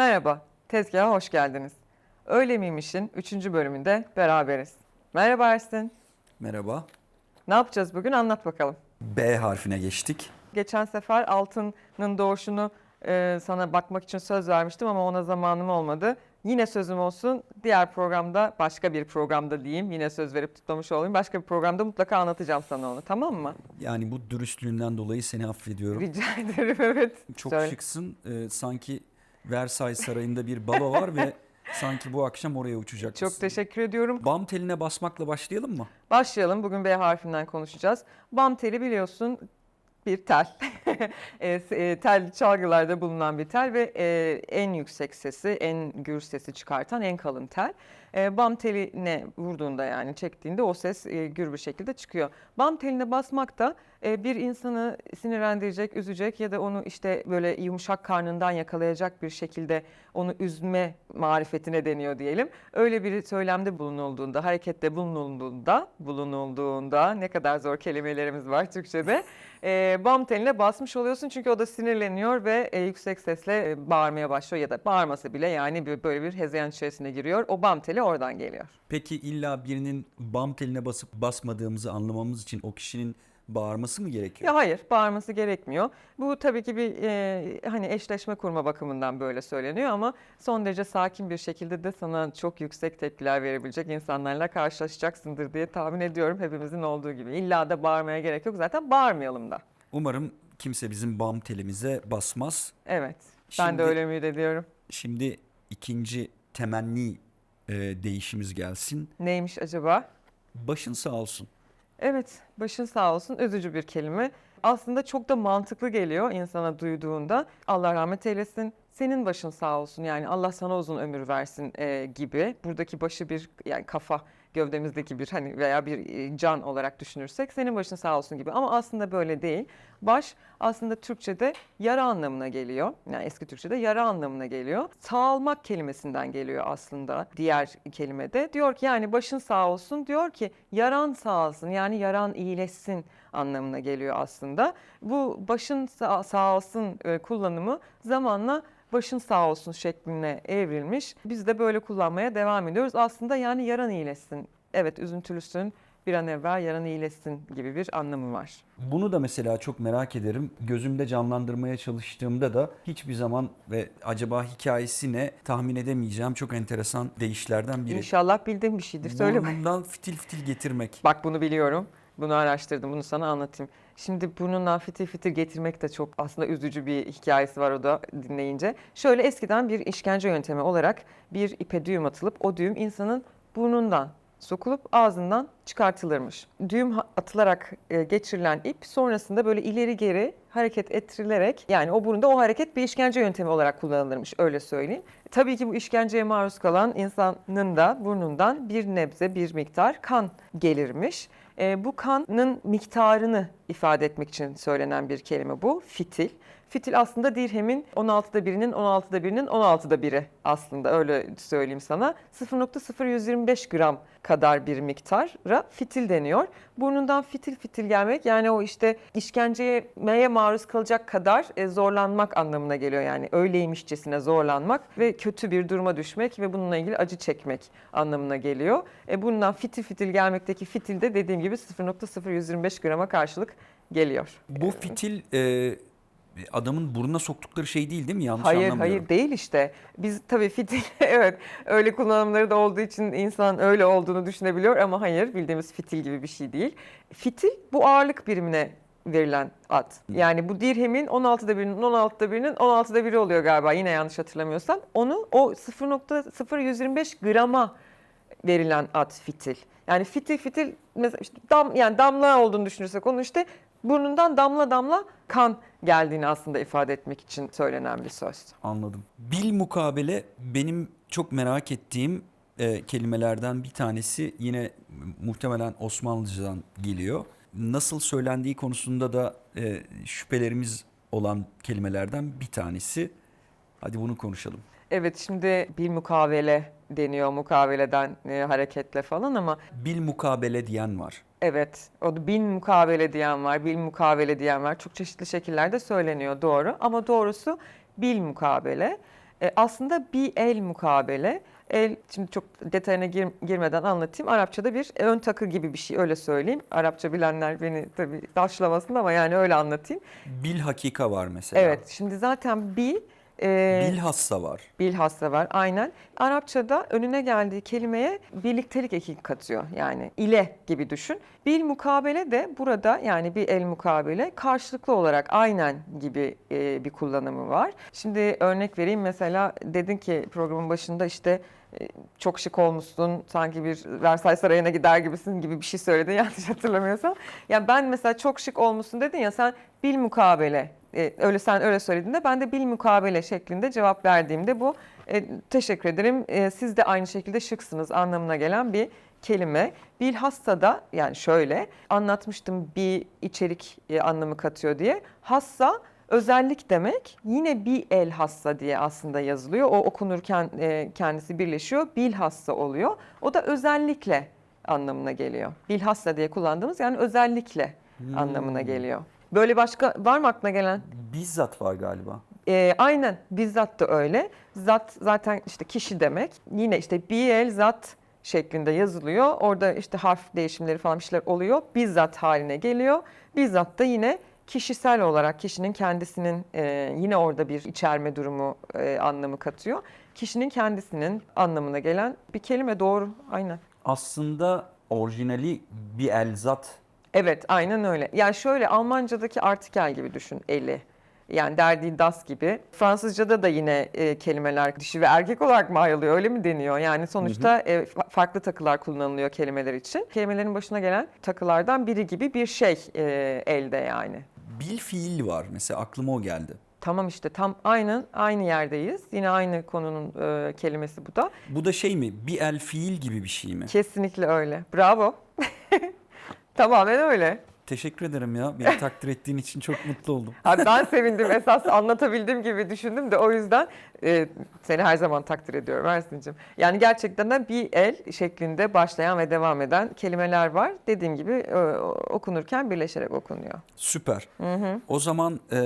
Merhaba, tezgaha hoş geldiniz. Öyle miymiş'in 3. bölümünde beraberiz. Merhaba Ersin. Merhaba. Ne yapacağız bugün anlat bakalım. B harfine geçtik. Geçen sefer altının doğuşunu e, sana bakmak için söz vermiştim ama ona zamanım olmadı. Yine sözüm olsun. Diğer programda, başka bir programda diyeyim. Yine söz verip tutmamış olayım. Başka bir programda mutlaka anlatacağım sana onu. Tamam mı? Yani bu dürüstlüğünden dolayı seni affediyorum. Rica ederim evet. Çok Söyle. şıksın. Ee, sanki Versailles Sarayı'nda bir balo var ve sanki bu akşam oraya uçacak Çok teşekkür ediyorum. Bam teline basmakla başlayalım mı? Başlayalım. Bugün B harfinden konuşacağız. Bam teli biliyorsun bir tel. E, e, tel çalgılarda bulunan bir tel ve e, en yüksek sesi, en gür sesi çıkartan en kalın tel. E, bam teline vurduğunda yani çektiğinde o ses e, gür bir şekilde çıkıyor. Bam teline basmak da e, bir insanı sinirlendirecek, üzecek ya da onu işte böyle yumuşak karnından yakalayacak bir şekilde onu üzme marifetine deniyor diyelim. Öyle bir söylemde bulunulduğunda, harekette bulunulduğunda, bulunulduğunda ne kadar zor kelimelerimiz var Türkçe'de. E, bam teline basmış oluyorsun çünkü o da sinirleniyor ve e, yüksek sesle e, bağırmaya başlıyor ya da bağırması bile yani böyle bir hezeyan içerisine giriyor. O bam teli oradan geliyor. Peki illa birinin bam teline basıp basmadığımızı anlamamız için o kişinin bağırması mı gerekiyor? Ya hayır, bağırması gerekmiyor. Bu tabii ki bir e, hani eşleşme kurma bakımından böyle söyleniyor ama son derece sakin bir şekilde de sana çok yüksek tepkiler verebilecek insanlarla karşılaşacaksındır diye tahmin ediyorum hepimizin olduğu gibi. İlla da bağırmaya gerek yok zaten bağırmayalım da. Umarım kimse bizim bam telimize basmaz. Evet, ben Şimdi- de öyle ümit ediyorum. Şimdi ikinci temenni e, değişimiz gelsin. Neymiş acaba? Başın sağ olsun. Evet, başın sağ olsun. Üzücü bir kelime. Aslında çok da mantıklı geliyor insana duyduğunda. Allah rahmet eylesin. Senin başın sağ olsun. Yani Allah sana uzun ömür versin e, gibi. Buradaki başı bir yani kafa gövdemizdeki bir hani veya bir can olarak düşünürsek senin başın sağ olsun gibi. Ama aslında böyle değil. Baş aslında Türkçe'de yara anlamına geliyor. Yani eski Türkçe'de yara anlamına geliyor. Sağalmak kelimesinden geliyor aslında diğer kelimede. Diyor ki yani başın sağ olsun diyor ki yaran sağ olsun yani yaran iyileşsin anlamına geliyor aslında. Bu başın sağ, sağ olsun kullanımı zamanla başın sağ olsun şekline evrilmiş. Biz de böyle kullanmaya devam ediyoruz. Aslında yani yaran iyileşsin. Evet üzüntülüsün bir an evvel yaran iyileşsin gibi bir anlamı var. Bunu da mesela çok merak ederim. Gözümde canlandırmaya çalıştığımda da hiçbir zaman ve acaba hikayesi ne tahmin edemeyeceğim çok enteresan deyişlerden biri. İnşallah bildiğim bir şeydir. Söyle bak. Burnundan fitil fitil getirmek. Bak bunu biliyorum. Bunu araştırdım. Bunu sana anlatayım. Şimdi burnundan fitil fitil getirmek de çok aslında üzücü bir hikayesi var o da dinleyince. Şöyle eskiden bir işkence yöntemi olarak bir ipe düğüm atılıp o düğüm insanın burnundan sokulup ağzından çıkartılırmış. Düğüm atılarak e, geçirilen ip sonrasında böyle ileri geri hareket ettirilerek yani o burunda o hareket bir işkence yöntemi olarak kullanılırmış öyle söyleyeyim. Tabii ki bu işkenceye maruz kalan insanın da burnundan bir nebze bir miktar kan gelirmiş. E, bu kanın miktarını ifade etmek için söylenen bir kelime bu fitil. Fitil aslında dirhemin 16'da birinin 16'da birinin 16'da biri aslında öyle söyleyeyim sana. 0.0125 gram kadar bir miktara fitil deniyor. Burnundan fitil fitil gelmek yani o işte işkenceye maruz kalacak kadar e, zorlanmak anlamına geliyor. Yani öyleymişçesine zorlanmak ve kötü bir duruma düşmek ve bununla ilgili acı çekmek anlamına geliyor. E, burnundan fitil fitil gelmekteki fitil de dediğim gibi 0.0125 grama karşılık geliyor. Bu fitil e, adamın burnuna soktukları şey değil değil mi? Yanlış Hayır anlamıyorum. hayır değil işte. Biz tabii fitil evet öyle kullanımları da olduğu için insan öyle olduğunu düşünebiliyor ama hayır bildiğimiz fitil gibi bir şey değil. Fitil bu ağırlık birimine verilen ad. Yani bu dirhemin 16'da birinin 16'da birinin 16'da biri oluyor galiba yine yanlış hatırlamıyorsam. Onu o 0.0125 grama verilen ad fitil. Yani fitil fitil mesela işte dam yani damla olduğunu düşünürsek onu işte burnundan damla damla kan geldiğini aslında ifade etmek için söylenen bir söz. Anladım. Bil mukabele benim çok merak ettiğim e, kelimelerden bir tanesi yine muhtemelen Osmanlıcadan geliyor. Nasıl söylendiği konusunda da e, şüphelerimiz olan kelimelerden bir tanesi. Hadi bunu konuşalım. Evet şimdi bir mukavele deniyor mukaveleden e, hareketle falan ama Bil mukabele diyen var. evet o da bin mukavele diyen var, bil mukavele diyen var. Çok çeşitli şekillerde söyleniyor doğru ama doğrusu bil mukabele. E, aslında bir el mukabele. El, şimdi çok detayına gir- girmeden anlatayım. Arapçada bir ön takı gibi bir şey öyle söyleyeyim. Arapça bilenler beni tabii taşlamasın ama yani öyle anlatayım. Bil hakika var mesela. Evet şimdi zaten bir e, Bilhassa var. bilhassa var aynen. Arapçada önüne geldiği kelimeye birliktelik eki katıyor. Yani ile gibi düşün. Bil mukabele de burada yani bir el mukabele karşılıklı olarak aynen gibi e, bir kullanımı var. Şimdi örnek vereyim mesela dedin ki programın başında işte e, çok şık olmuşsun sanki bir Versailles Sarayı'na gider gibisin gibi bir şey söyledin yanlış hatırlamıyorsam. Ya ben mesela çok şık olmuşsun dedin ya sen bil mukabele e, öyle sen öyle söylediğinde ben de bil mukabele şeklinde cevap verdiğimde bu e, teşekkür ederim e, siz de aynı şekilde şıksınız anlamına gelen bir kelime. Bilhassa da yani şöyle anlatmıştım bir içerik e, anlamı katıyor diye. Hassa özellik demek yine bir el hassa diye aslında yazılıyor. O okunurken e, kendisi birleşiyor bilhassa oluyor. O da özellikle anlamına geliyor. Bilhassa diye kullandığımız yani özellikle anlamına geliyor. Böyle başka var mı aklına gelen? Bizzat var galiba. Ee, aynen bizzat da öyle. Zat zaten işte kişi demek. Yine işte bir zat şeklinde yazılıyor. Orada işte harf değişimleri falan bir şeyler oluyor. Bizzat haline geliyor. Bizzat da yine kişisel olarak kişinin kendisinin e, yine orada bir içerme durumu e, anlamı katıyor. Kişinin kendisinin anlamına gelen bir kelime doğru aynen. Aslında orijinali bir elzat. Evet, aynen öyle. Yani şöyle Almancadaki artikel gibi düşün eli. Yani derdi das gibi. Fransızcada da yine e, kelimeler dişi ve erkek olarak mı ayrılıyor öyle mi deniyor? Yani sonuçta e, fa- farklı takılar kullanılıyor kelimeler için. Kelimelerin başına gelen takılardan biri gibi bir şey e, elde yani. Bil fiil var mesela aklıma o geldi. Tamam işte tam aynen aynı yerdeyiz. Yine aynı konunun e, kelimesi bu da. Bu da şey mi? Bir el fiil gibi bir şey mi? Kesinlikle öyle. Bravo. Tamamen öyle. Teşekkür ederim ya. Beni takdir ettiğin için çok mutlu oldum. Abi ben sevindim esas anlatabildiğim gibi düşündüm de o yüzden e, seni her zaman takdir ediyorum Ersin'cim. Yani gerçekten de bir el şeklinde başlayan ve devam eden kelimeler var. Dediğim gibi e, okunurken birleşerek okunuyor. Süper. O zaman e,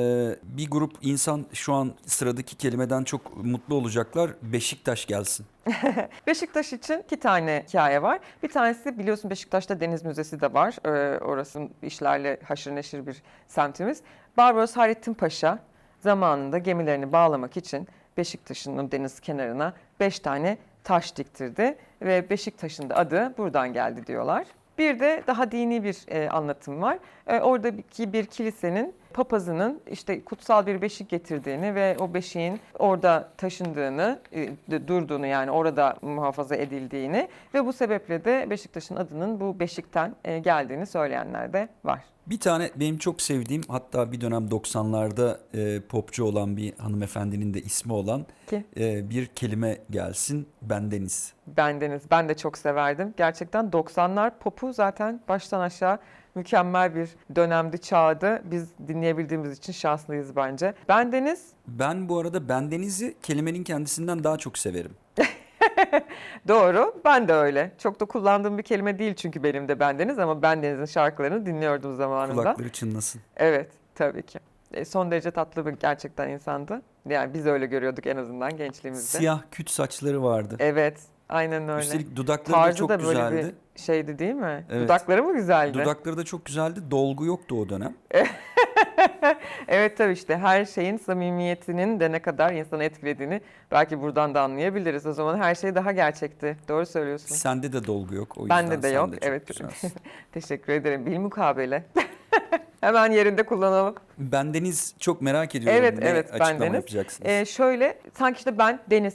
bir grup insan şu an sıradaki kelimeden çok mutlu olacaklar. Beşiktaş gelsin. Beşiktaş için iki tane hikaye var. Bir tanesi biliyorsun Beşiktaş'ta Deniz Müzesi de var. Ee, orası işlerle haşır neşir bir semtimiz. Barbaros Hayrettin Paşa zamanında gemilerini bağlamak için Beşiktaş'ın deniz kenarına beş tane taş diktirdi. Ve Beşiktaş'ın da adı buradan geldi diyorlar. Bir de daha dini bir e, anlatım var. E, oradaki bir kilisenin papazının işte kutsal bir beşik getirdiğini ve o beşiğin orada taşındığını, e, durduğunu yani orada muhafaza edildiğini ve bu sebeple de Beşiktaş'ın adının bu beşikten e, geldiğini söyleyenler de var. Bir tane benim çok sevdiğim hatta bir dönem 90'larda e, popçu olan bir hanımefendinin de ismi olan Ki e, bir kelime gelsin. Bendeniz. bendeniz ben de çok severdim. Gerçekten 90'lar popu zaten baştan aşağı mükemmel bir dönemdi, çağdı. Biz dinleyebildiğimiz için şanslıyız bence. Bendeniz Ben bu arada bendenizi kelimenin kendisinden daha çok severim. Doğru. Ben de öyle. Çok da kullandığım bir kelime değil çünkü benim de bendeniz ama bendenizin şarkılarını dinliyordum zamanında. Kulakları çınlasın. Evet, tabii ki. E, son derece tatlı bir gerçekten insandı. Yani biz öyle görüyorduk en azından gençliğimizde. Siyah küt saçları vardı. Evet, aynen öyle. Üstelik dudakları da Tarzı çok da böyle güzeldi. bir şeydi değil mi? Evet. Dudakları mı güzeldi? Dudakları da çok güzeldi. Dolgu yoktu o dönem. Evet tabii işte her şeyin samimiyetinin de ne kadar insanı etkilediğini belki buradan da anlayabiliriz. O zaman her şey daha gerçekti. Doğru söylüyorsun. Sende de dolgu yok. O Bende de sen yok. çok evet. Teşekkür ederim. Bil mukabele. Hemen yerinde kullanalım. Bendeniz çok merak ediyorum. Evet, ne evet, bendeniz. Ee, şöyle sanki işte ben deniz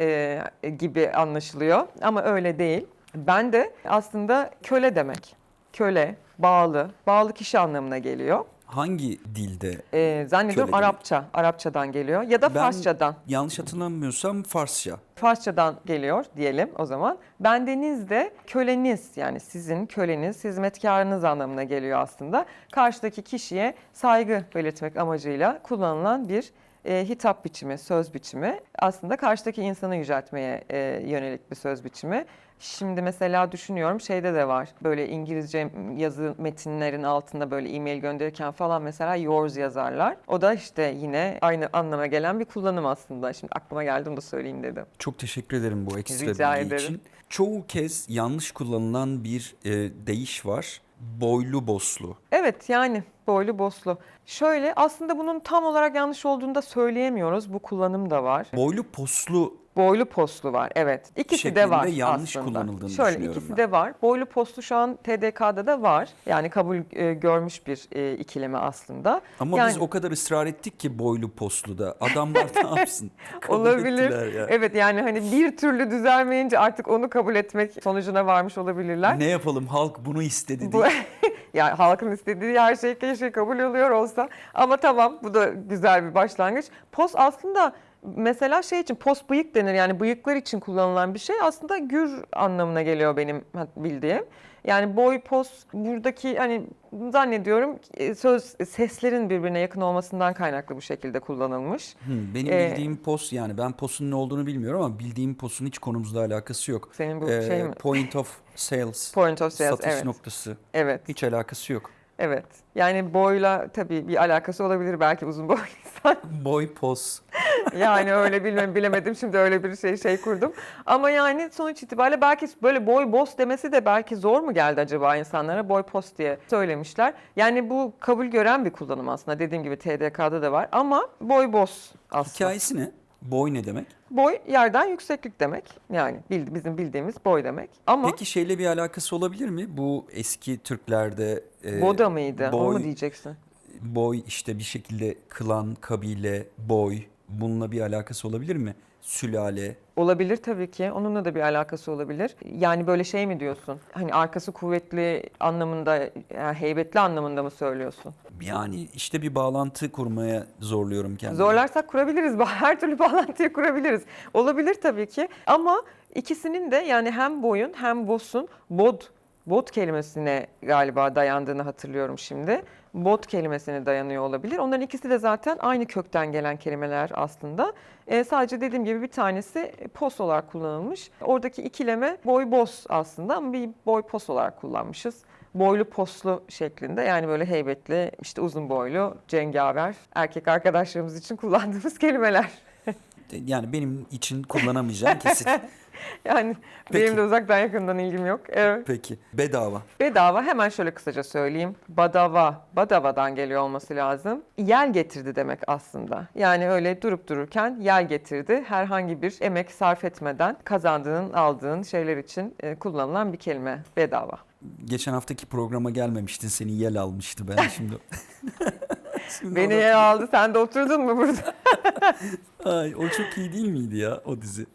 e, gibi anlaşılıyor ama öyle değil. Ben de aslında köle demek. Köle, bağlı, bağlı kişi anlamına geliyor. Hangi dilde? Ee, zannediyorum Köle. Arapça, Arapçadan geliyor ya da Ben- Farsçadan. Yanlış hatırlamıyorsam Farsça. Farsçadan geliyor diyelim o zaman. Bendeniz de köleniz yani sizin köleniz, hizmetkarınız anlamına geliyor aslında. Karşıdaki kişiye saygı belirtmek amacıyla kullanılan bir e, hitap biçimi, söz biçimi aslında karşıdaki insanı yüceltmeye e, yönelik bir söz biçimi. Şimdi mesela düşünüyorum şeyde de var. Böyle İngilizce yazı metinlerin altında böyle e-mail gönderirken falan mesela yours yazarlar. O da işte yine aynı anlama gelen bir kullanım aslında. Şimdi aklıma geldi onu da söyleyeyim dedim. Çok teşekkür ederim bu ekstra Rica bilgi ederim. için. Çoğu kez yanlış kullanılan bir e, deyiş var. Boylu boslu. Evet yani boylu boslu. Şöyle aslında bunun tam olarak yanlış olduğunu da söyleyemiyoruz. Bu kullanım da var. Boylu poslu Boylu postlu var evet. İkisi de var yanlış aslında. kullanıldığını Şöyle düşünüyorum ikisi ben. de var. Boylu postlu şu an TDK'da da var. Yani kabul e, görmüş bir e, ikileme aslında. ama Yani- biz o kadar ısrar ettik ki boylu poslu da. Adamlar ne yapsın? Kabul Olabilir. ya. Evet yani hani bir türlü düzelmeyince artık onu kabul etmek sonucuna varmış olabilirler. Ne yapalım halk bunu istedi Bu diye. yani halkın istediği her şey keşke kabul oluyor olsa. Ama tamam bu da güzel bir başlangıç. Post aslında mesela şey için post bıyık denir yani bıyıklar için kullanılan bir şey aslında gür anlamına geliyor benim bildiğim. Yani boy post buradaki hani zannediyorum e, söz seslerin birbirine yakın olmasından kaynaklı bu şekilde kullanılmış. Benim Ee, bildiğim pos yani ben posun ne olduğunu bilmiyorum ama bildiğim posun hiç konumuzla alakası yok. Senin bu Ee, şey mi? Point of sales. Point of sales satış evet. noktası. Evet. Hiç alakası yok. Evet. Yani boyla tabii bir alakası olabilir belki uzun boy insan. Boy pos. Yani öyle bilmem bilemedim şimdi öyle bir şey şey kurdum. Ama yani sonuç itibariyle belki böyle boy boss demesi de belki zor mu geldi acaba insanlara boy post diye söylemişler. Yani bu kabul gören bir kullanım aslında dediğim gibi TDK'da da var ama boy boss aslında. Hikayesi ne? Boy ne demek? Boy yerden yükseklik demek. Yani bil- bizim bildiğimiz boy demek. Ama Peki şeyle bir alakası olabilir mi? Bu eski Türklerde e, boda mıydı? mu boy, diyeceksin? boy işte bir şekilde klan, kabile, boy bununla bir alakası olabilir mi? Sülale. Olabilir tabii ki. Onunla da bir alakası olabilir. Yani böyle şey mi diyorsun? Hani arkası kuvvetli anlamında, yani heybetli anlamında mı söylüyorsun? Yani işte bir bağlantı kurmaya zorluyorum kendimi. Zorlarsak kurabiliriz. Her türlü bağlantıyı kurabiliriz. Olabilir tabii ki. Ama ikisinin de yani hem boyun hem boss'un bod, bod kelimesine galiba dayandığını hatırlıyorum şimdi. Bot kelimesine dayanıyor olabilir. Onların ikisi de zaten aynı kökten gelen kelimeler aslında. Ee, sadece dediğim gibi bir tanesi pos olarak kullanılmış. Oradaki ikileme boy boss aslında ama bir boy pos olarak kullanmışız. Boylu poslu şeklinde yani böyle heybetli, işte uzun boylu, cengaver erkek arkadaşlarımız için kullandığımız kelimeler. Yani benim için kullanamayacağım kesin. Yani Peki. benim de uzaktan yakından ilgim yok. Evet. Peki. Bedava. Bedava hemen şöyle kısaca söyleyeyim. Badava, badavadan geliyor olması lazım. Yel getirdi demek aslında. Yani öyle durup dururken yel getirdi. Herhangi bir emek sarf etmeden kazandığın, aldığın şeyler için e, kullanılan bir kelime. Bedava. Geçen haftaki programa gelmemiştin. Seni yel almıştı ben şimdi. Şimdi Beni ona- yer aldı. Sen de oturdun mu burada? Ay, o çok iyi değil miydi ya o dizi?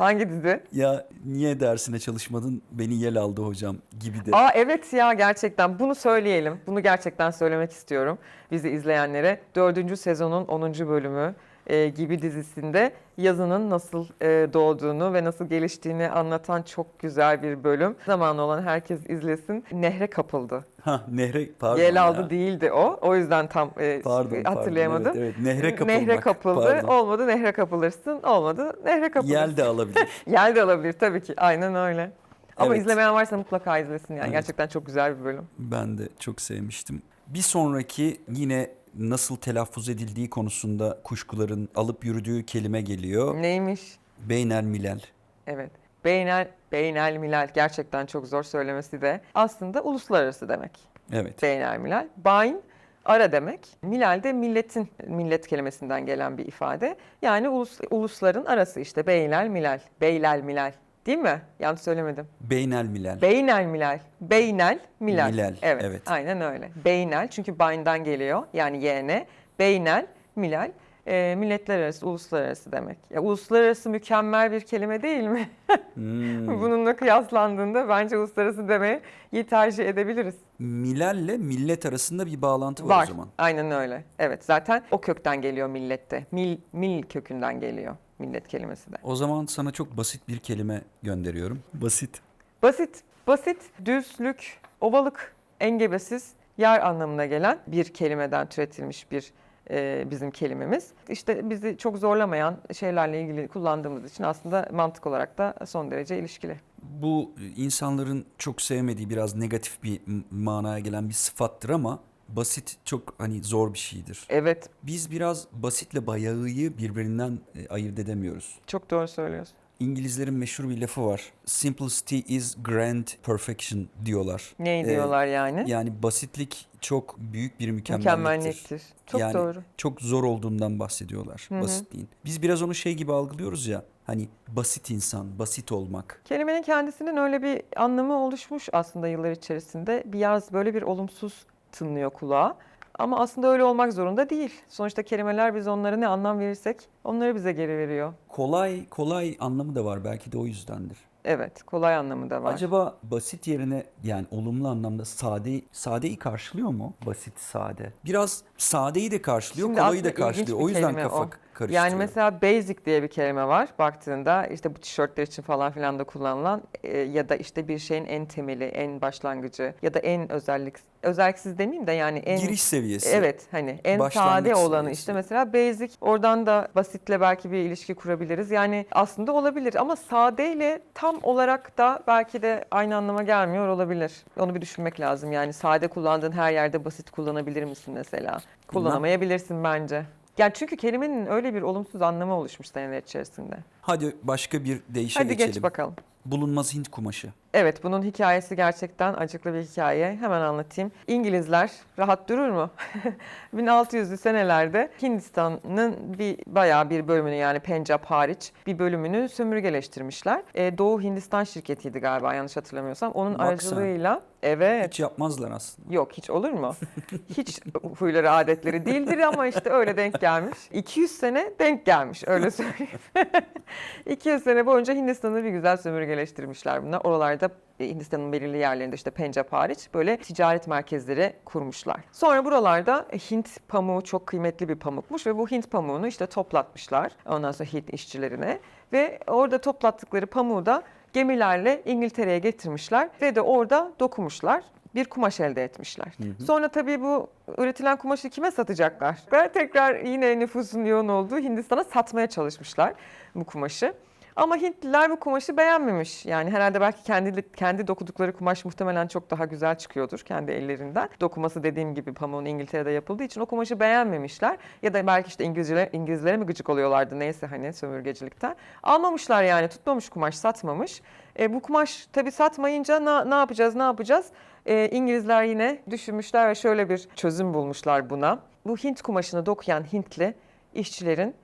Hangi dizi? Ya niye dersine çalışmadın? Beni yel aldı hocam gibi de. Aa evet ya gerçekten bunu söyleyelim. Bunu gerçekten söylemek istiyorum bizi izleyenlere. Dördüncü sezonun 10. bölümü e, gibi dizisinde yazının nasıl e, doğduğunu ve nasıl geliştiğini anlatan çok güzel bir bölüm. Zamanı olan herkes izlesin. Nehre kapıldı. Ha nehre pardon Yel ya. aldı değildi o. O yüzden tam e, Pardon, pardon. hatırlayamadım. Evet, evet. Nehre kapılmak. Nehre kapıldı. Pardon. Olmadı nehre kapılırsın. Olmadı nehre kapılırsın. Yel de alabilir. Yel de alabilir tabii ki. Aynen öyle. Ama Evet. izlemeyen varsa mutlaka izlesin yani. Evet. Gerçekten çok güzel bir bölüm. Ben de çok sevmiştim. Bir sonraki yine nasıl telaffuz edildiği konusunda kuşkuların alıp yürüdüğü kelime geliyor. Neymiş? Beynel milel. Evet. Beynel, beynel milal gerçekten çok zor söylemesi de aslında uluslararası demek. Evet. Beynel milal. Bayn ara demek. Milal de milletin, millet kelimesinden gelen bir ifade. Yani ulus, ulusların arası işte beynel milal. Beylel milal. Değil mi? Yanlış söylemedim. Beynel milel. Beynel milal. Beynel milal. Milal, Evet, evet. Aynen öyle. Beynel çünkü bayn'dan geliyor. Yani yeğene. Beynel milal. E, milletler arası, uluslararası demek. Ya uluslararası mükemmel bir kelime değil mi? Hmm. Bununla kıyaslandığında bence uluslararası demeyi iyi tercih edebiliriz. Milalle millet arasında bir bağlantı var, Var. o zaman. Aynen öyle. Evet zaten o kökten geliyor millette. Mil, mil kökünden geliyor millet kelimesi de. O zaman sana çok basit bir kelime gönderiyorum. Basit. Basit, basit, düzlük, ovalık, engebesiz, yer anlamına gelen bir kelimeden türetilmiş bir e, bizim kelimemiz. İşte bizi çok zorlamayan şeylerle ilgili kullandığımız için aslında mantık olarak da son derece ilişkili. Bu insanların çok sevmediği biraz negatif bir manaya gelen bir sıfattır ama basit çok hani zor bir şeydir. Evet, Biz biraz basitle bayağıyı birbirinden e, ayırt edemiyoruz. çok doğru söylüyorsun. İngilizlerin meşhur bir lafı var. Simplicity is grand perfection diyorlar. Neyi Ee, diyorlar yani? Yani basitlik çok büyük bir mükemmelliktir. Mükemmelliktir. Çok Yani doğru. Çok zor olduğundan bahsediyorlar Hı hı. basitliğin. Biz biraz onu şey gibi algılıyoruz ya. Hani basit insan, basit olmak. Kelimenin kendisinin öyle bir anlamı oluşmuş aslında yıllar içerisinde. Biraz böyle bir olumsuz tınlıyor kulağa. Ama aslında öyle olmak zorunda değil. Sonuçta kelimeler biz onlara ne anlam verirsek onları bize geri veriyor. Kolay, kolay anlamı da var belki de o yüzdendir. Evet, kolay anlamı da var. Acaba basit yerine yani olumlu anlamda sade sadeyi karşılıyor mu? Basit sade. Biraz sadeyi de karşılıyor, Şimdi kolayı da ilginç karşılıyor. bir O yüzden kelime o. karıştırıyor. Yani mesela basic diye bir kelime var baktığında işte bu tişörtler için falan filan da kullanılan e, ya da işte bir şeyin en temeli, en başlangıcı ya da en özellik özelliksiz demeyeyim de yani en giriş seviyesi. Evet hani en Başlangıç sade olanı seviyesi. işte mesela basic oradan da basitle belki bir ilişki kurabiliriz. Yani aslında olabilir ama sadeyle tam olarak da belki de aynı anlama gelmiyor olabilir. Onu bir düşünmek lazım. Yani sade kullandığın her yerde basit kullanabilir misin mesela? Kullanamayabilirsin bence. Yani çünkü kelimenin öyle bir olumsuz anlamı oluşmuş seneler içerisinde. Hadi başka bir deyişe Hadi geçelim. geç bakalım. Bulunmaz Hint kumaşı. Evet bunun hikayesi gerçekten acıklı bir hikaye. Hemen anlatayım. İngilizler rahat durur mu? 1600'lü senelerde Hindistan'ın bir bayağı bir bölümünü yani Pencap hariç bir bölümünü sömürgeleştirmişler. Ee, Doğu Hindistan şirketiydi galiba yanlış hatırlamıyorsam. Onun Bak sen. aracılığıyla evet Hiç yapmazlar aslında. Yok hiç olur mu? Hiç huyları adetleri değildir ama işte öyle denk gelmiş. 200 sene denk gelmiş öyle söyleyeyim. 200 sene boyunca Hindistan'ı bir güzel sömürgeleştirmişler bunlar. Oralarda e, Hindistan'ın belirli yerlerinde işte Pencap hariç böyle ticaret merkezleri kurmuşlar. Sonra buralarda e, Hint pamuğu çok kıymetli bir pamukmuş ve bu Hint pamuğunu işte toplatmışlar. Ondan sonra Hint işçilerine ve orada toplattıkları pamuğu da gemilerle İngiltere'ye getirmişler ve de orada dokumuşlar. Bir kumaş elde etmişler. Sonra tabii bu üretilen kumaşı kime satacaklar? Ve tekrar yine nüfusun yoğun olduğu Hindistan'a satmaya çalışmışlar bu kumaşı. Ama Hintliler bu kumaşı beğenmemiş. Yani herhalde belki kendi kendi dokudukları kumaş muhtemelen çok daha güzel çıkıyordur kendi ellerinden. Dokuması dediğim gibi pamuğun İngiltere'de yapıldığı için o kumaşı beğenmemişler. Ya da belki işte İngilizlere, İngilizlere mi gıcık oluyorlardı neyse hani sömürgecilikten. Almamışlar yani tutmamış kumaş satmamış. E, bu kumaş tabii satmayınca na- ne yapacağız ne yapacağız? E, İngilizler yine düşünmüşler ve şöyle bir çözüm bulmuşlar buna. Bu Hint kumaşını dokuyan Hintli işçilerin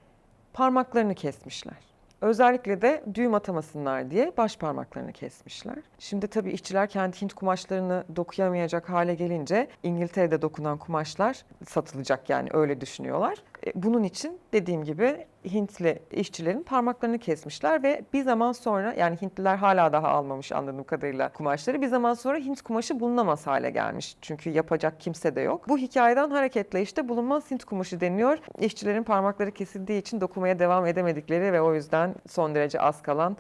parmaklarını kesmişler. Özellikle de düğüm atamasınlar diye baş parmaklarını kesmişler. Şimdi tabii işçiler kendi Hint kumaşlarını dokuyamayacak hale gelince İngiltere'de dokunan kumaşlar satılacak yani öyle düşünüyorlar. E, Bunun için dediğim gibi Hintli işçilerin parmaklarını kesmişler ve bir zaman sonra yani Hintliler hala daha almamış anladığım kadarıyla kumaşları. Bir zaman sonra Hint kumaşı bulunamaz hale gelmiş. Çünkü yapacak kimse de yok. Bu hikayeden hareketle işte bulunmaz Hint kumaşı deniyor. İşçilerin parmakları kesildiği için dokumaya devam edemedikleri ve o yüzden son derece az kalan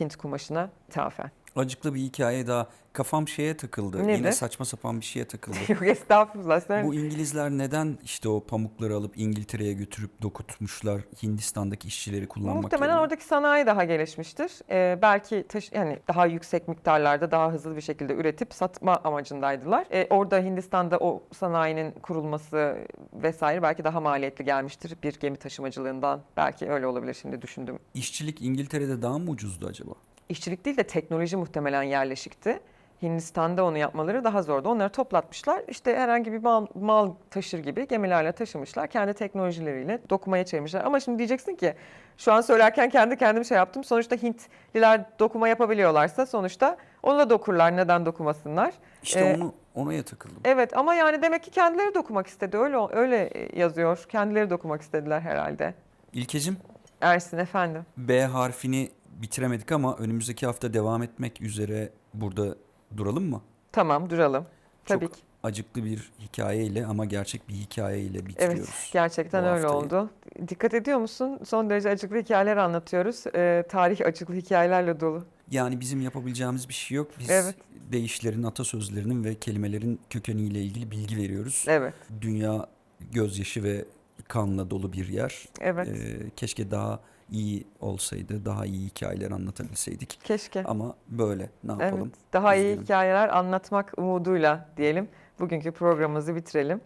Hint kumaşına ithafen. Acıklı bir hikaye daha. Kafam şeye takıldı. Nedir? Yine saçma sapan bir şeye takıldı. Yok estağfurullah. Sen... Bu İngilizler neden işte o pamukları alıp İngiltere'ye götürüp dokutmuşlar Hindistan'daki işçileri kullanmak Muhtemelen yerine? oradaki sanayi daha gelişmiştir. Ee, belki taş, yani daha yüksek miktarlarda daha hızlı bir şekilde üretip satma amacındaydılar. Ee, orada Hindistan'da o sanayinin kurulması vesaire belki daha maliyetli gelmiştir bir gemi taşımacılığından. Belki öyle olabilir şimdi düşündüm. İşçilik İngiltere'de daha mı ucuzdu acaba? İşçilik değil de teknoloji muhtemelen yerleşikti. Hindistan'da onu yapmaları daha zordu. Onları toplatmışlar. İşte herhangi bir mal, mal taşır gibi gemilerle taşımışlar. Kendi teknolojileriyle dokumaya çevirmişler. Ama şimdi diyeceksin ki şu an söylerken kendi kendim şey yaptım. Sonuçta Hintliler dokuma yapabiliyorlarsa sonuçta onu da dokurlar. Neden dokumasınlar? İşte Ee, onu ona takıldım. Evet ama yani demek ki kendileri dokumak istedi. Öyle öyle yazıyor. Kendileri dokumak istediler herhalde. İlkecim Ersin efendim. B harfini bitiremedik ama önümüzdeki hafta devam etmek üzere burada duralım mı? Tamam duralım. Tabii Çok ki. acıklı bir hikayeyle ama gerçek bir hikayeyle bitiriyoruz. Evet, gerçekten öyle haftayı. oldu. Dikkat ediyor musun? Son derece acıklı hikayeler anlatıyoruz. Ee, tarih acıklı hikayelerle dolu. Yani bizim yapabileceğimiz bir şey yok. Biz Evet. deyişlerin, atasözlerinin ve kelimelerin kökeniyle ilgili bilgi veriyoruz. Evet, Dünya gözyaşı ve kanla dolu bir yer. Evet. Ee, keşke daha iyi olsaydı, daha iyi hikayeler anlatabilseydik. Keşke. Ama böyle ne yapalım? Evet. Daha iyi Üzgünüm. hikayeler anlatmak umuduyla diyelim. Bugünkü programımızı bitirelim.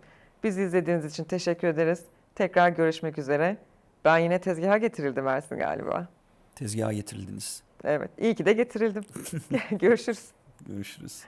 Bizi izlediğiniz için teşekkür ederiz. Tekrar görüşmek üzere. Ben yine tezgaha getirildim Ersin galiba. Tezgaha getirildiniz. Evet. iyi ki de getirildim. Görüşürüz. Görüşürüz.